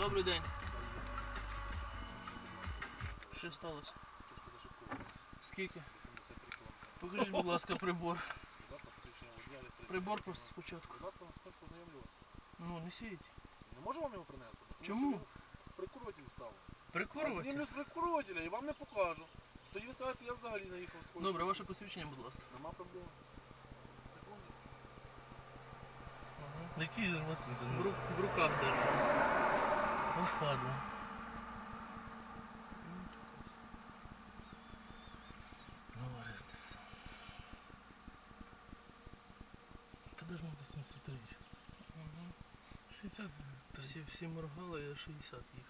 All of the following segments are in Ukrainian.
Добрий день. Що сталося? Трошки зашипкувалися. Скільки? 83 кілометри. Покажіть, будь ласка, прибор. Будь ласка, посвідчення водія реєстрації. Прибор просто спочатку. Будь ласка, спочатку ознайомлювався. Ну, не сіть. Не можу вам його принести? Тому Чому? що він Прикурюватель став. Прикурювати? Знімлю з прикурювателя і вам не покажу. Тоді ви скажете, я взагалі наїхав з Польщі. Добре, ваше посвідчення, будь ласка. Нема проблем. Які у вас в, ру- в руках держу. Ось падла. Говорите все. Куди ж можна 73? Угу. 60. Всі, всі моргали, я 60 їх.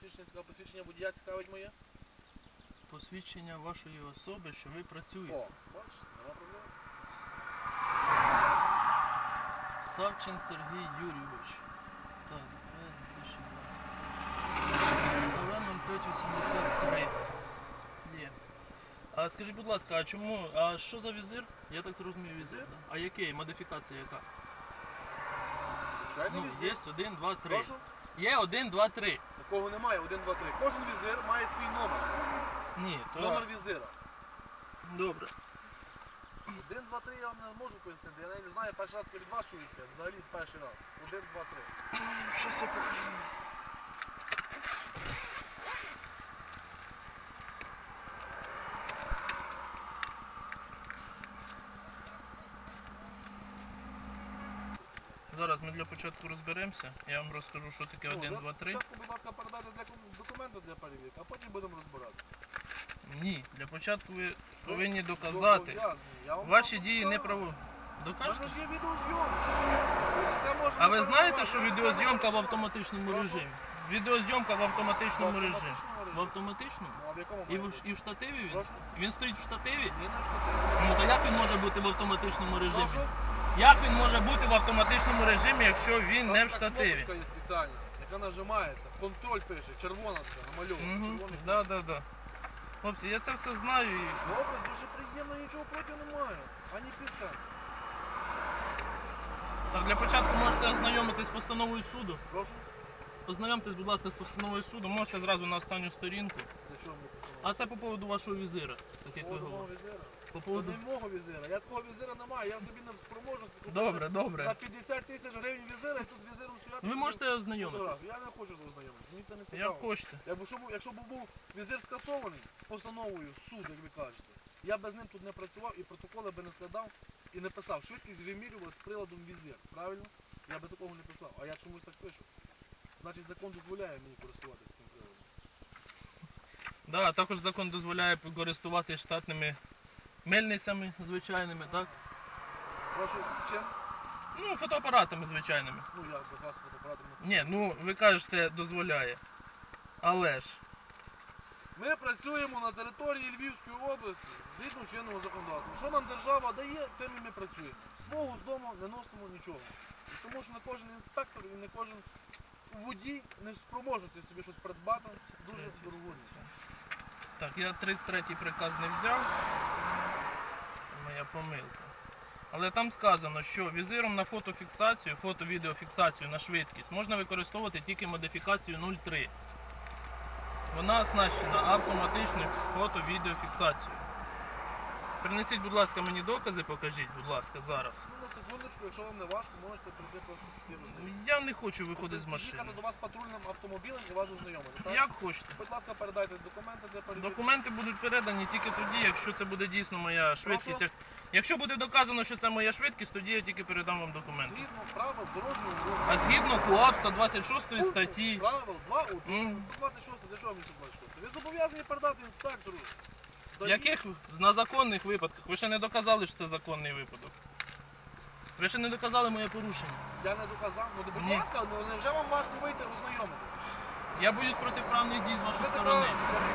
Посвідчення цікаве? Посвідчення водія цікавить моє? Посвідчення вашої особи, що ви працюєте. О, бачите, нема проблем. Савчин Сергій Юрійович. Так, е, більше 0583. Є. А скажіть, будь ласка, а чому? А що за візир? Я так розумію, візир. Да? А який? Модифікація яка? Звичайний Ну, візир. є 1, 2, 3. Прошу? Є 1, 2, 3. Такого немає, 1, 2, 3. Кожен візир має свій номер. Ні, то Номер візира. добре. 1, 2, 3 я вам не можу пояснити. Я не знаю, перший раз від вас чуєте. Взагалі перший раз. 1, 2, 3. Щас я покажу. Зараз ми для початку розберемося. Я вам розкажу, що таке 1, 2, 3. Спочатку, будь ласка, передайте для документи для перевірки, а потім будемо розбиратися. Ні, для початку ви повинні доказати. Ваші дії не право. Докажете? ж є відеозйомка. Це можна А ви знаєте, що відеозйомка в автоматичному Прошу? режимі? Відеозйомка в автоматичному В режимі. автоматичному режимі? В автоматичному? Ну, а в якому І в, і в штативі він? Прошу? Він стоїть в штативі? Ні, не штативі. Ну то як він може бути в автоматичному режимі? Прошу? Як він може бути в автоматичному режимі, якщо він не в штативі? кнопочка є спеціальна, яка нажимається. Контроль пише, червона така, намальована. Угу. червоний Да, да, да. Хлопці, я це все знаю і Добре, дуже приємно, нічого проти немає. Ані пісень. так для початку можете ознайомитись з постановою суду. Прошу. Ознайомтесь, будь ласка, з постановою суду, можете зразу на останню сторінку. Для чого мені? А це по поводу вашого візира, так як ви говорите. візира. По Це поводу... не мого візира. Я такого візира не маю. Я собі не купити Добре, добре. за 50 тисяч гривень візира і тут візиром стояти. Ви можете ознайомитись. Я не хочу ознайомитися. Мені це не Як цікаво. хочете. Якби що був- якщо б був візир скасований постановою суд, як ви кажете, я б з ним тут не працював і протоколи би не складав і не писав. Швидкість вимірювали з приладом візир. Правильно? Я би такого не писав. А я чомусь так пишу. Значить закон дозволяє мені користуватися цим приладом. Да, також закон дозволяє користуватися штатними мельницями звичайними, так? Прошу, чим? Ну, фотоапаратами звичайними. Ну я без вас фотоапаратом не Ні, ну ви кажете, дозволяє. Але ж, Ми працюємо на території Львівської області згідно чинного законодавства. Що нам держава дає, тим і ми працюємо. Свого з дому не носимо нічого. І Тому що не кожен інспектор і не кожен водій не спроможеться собі щось придбати. Дуже дорого. Так, я 33-й приказ не взяв. Це моя помилка. Але там сказано, що візиром на фотофіксацію, фото-відеофіксацію на швидкість можна використовувати тільки модифікацію 0.3. Вона оснащена автоматичною фото-відеофіксацією. Принесіть, будь ласка, мені докази, покажіть, будь ласка, зараз. Ну, на секундочку, якщо вам не важко, можете прийти просто піти. Я не хочу виходити з машини. Їхати до вас патрульним автомобілем і вас ознайомити. так? Як хочете. Будь ласка, передайте документи для перевірки. Документи будуть передані тільки тоді, якщо це буде дійсно моя швидкість. Як- Якщо буде доказано, що це моя швидкість, тоді я тільки передам вам документи. Згідно правил дорожнього руху. А згідно КУАП 126 статті. Правил 2 у М. 126, для чого мені 126? Ви зобов'язані передати інспектору. В яких на законних випадках? Ви ще не доказали, що це законний випадок. Ви ще не доказали моє порушення. Я не доказав. Ну, будь Ні. ласка, ну невже вам важко вийти ознайомитися? Я боюсь протиправних дій з вашої сторони.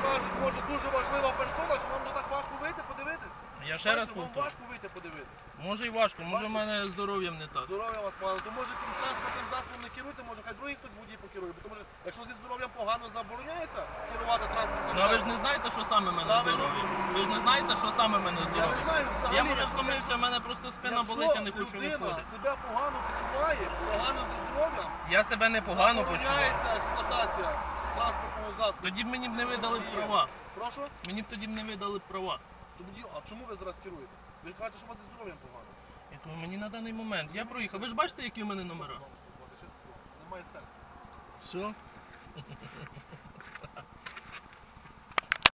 кажуть, може дуже важлива персона, що вам вже так важко вийти, подивитися? Я ще раз Бачите, вам повторю. важко вийти подивитися. Може і важко, може в мене здоров'ям не так. Здоров'я вас погано, то може тим транспортним засобом не керуйте, може хай другий хтось водій покерує. Бо що якщо зі здоров'ям погано забороняється керувати транспортним Ну а ви ж не знаєте, що саме мене здоров'я? Ви ж не знаєте, що саме мене я не здоров'я? знаю взагалі. Я може зломився, в мене просто спина болить, я не хочу людина виходити. себе погано почуває, погано зі здоров'ям, Я себе непогано почуваю. забороняється експлуатація транспортного засобу. Тоді б мені б не видали права. Прошу? Мені б тоді б не видали права. Тоді, а чому ви зараз керуєте? Ви кажете, що у вас зі здоров'ям погано. Я кажу, мені на даний момент. Я проїхав. Ви ж бачите, які в мене номера? Немає сенсу. Що?